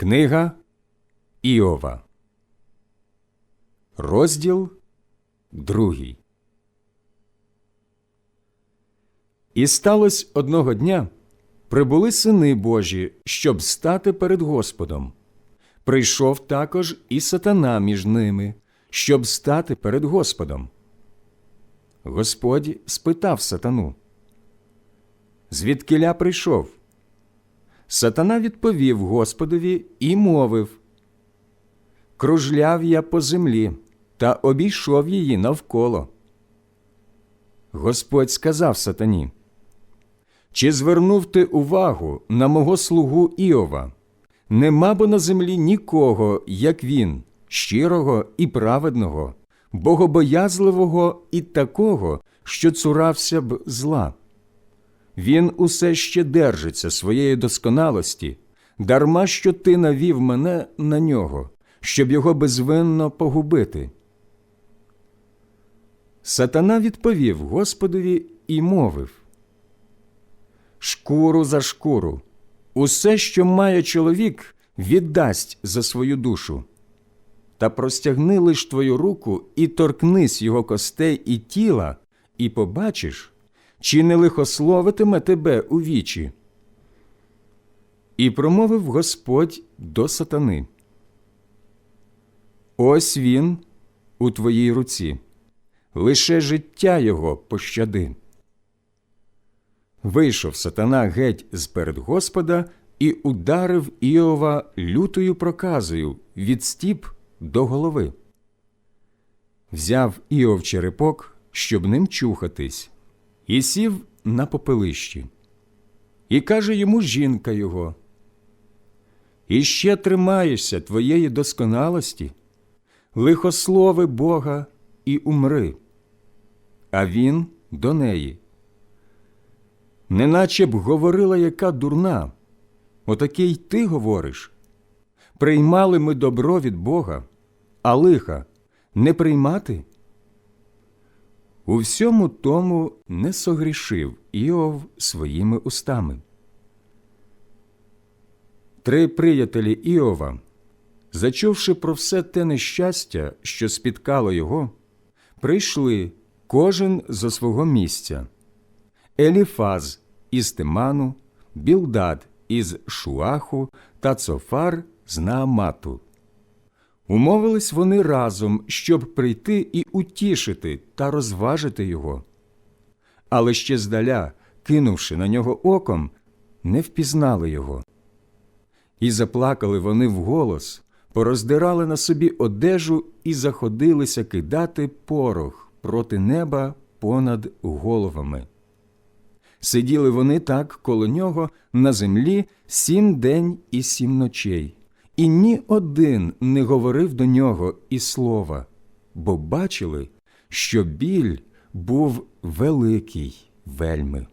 Книга Іова, розділ другий. І сталося одного дня прибули сини Божі, щоб стати перед Господом. Прийшов також і сатана між ними, щоб стати перед Господом. Господь спитав сатану, звідкиля прийшов? Сатана відповів Господові і мовив Кружляв я по землі та обійшов її навколо. Господь сказав сатані, Чи звернув ти увагу на мого слугу Іова? Нема бо на землі нікого, як він, щирого і праведного, богобоязливого і такого, що цурався б зла. Він усе ще держиться своєї досконалості, дарма що ти навів мене на нього, щоб його безвинно погубити. Сатана відповів Господові і мовив Шкуру за шкуру, усе, що має чоловік, віддасть за свою душу. Та простягни лиш твою руку і торкнись його костей і тіла, і побачиш, чи не лихословитиме тебе у вічі. І промовив Господь до сатани. Ось він у твоїй руці, лише життя його пощади. Вийшов сатана геть з перед Господа і ударив Іова лютою проказою від стіп до голови. Взяв Іов черепок, щоб ним чухатись, і сів на попелищі. І каже йому жінка його І ще тримаєшся твоєї досконалості, лихослови Бога і умри. А він до неї. Неначе б говорила яка дурна, отаке й ти говориш. Приймали ми добро від Бога, а лиха не приймати. У всьому тому не согрішив Іов своїми устами. Три приятелі Іова, зачувши про все те нещастя, що спіткало його, прийшли кожен зо свого місця. Еліфаз із Тиману, Білдад із Шуаху та Цофар з Наамату. Умовились вони разом, щоб прийти і утішити та розважити його. Але ще здаля, кинувши на нього оком, не впізнали його. І заплакали вони вголос, пороздирали на собі одежу і заходилися кидати порох проти неба понад головами. Сиділи вони так коло нього на землі сім день і сім ночей, і ні один не говорив до нього і слова, бо бачили, що біль був великий вельми.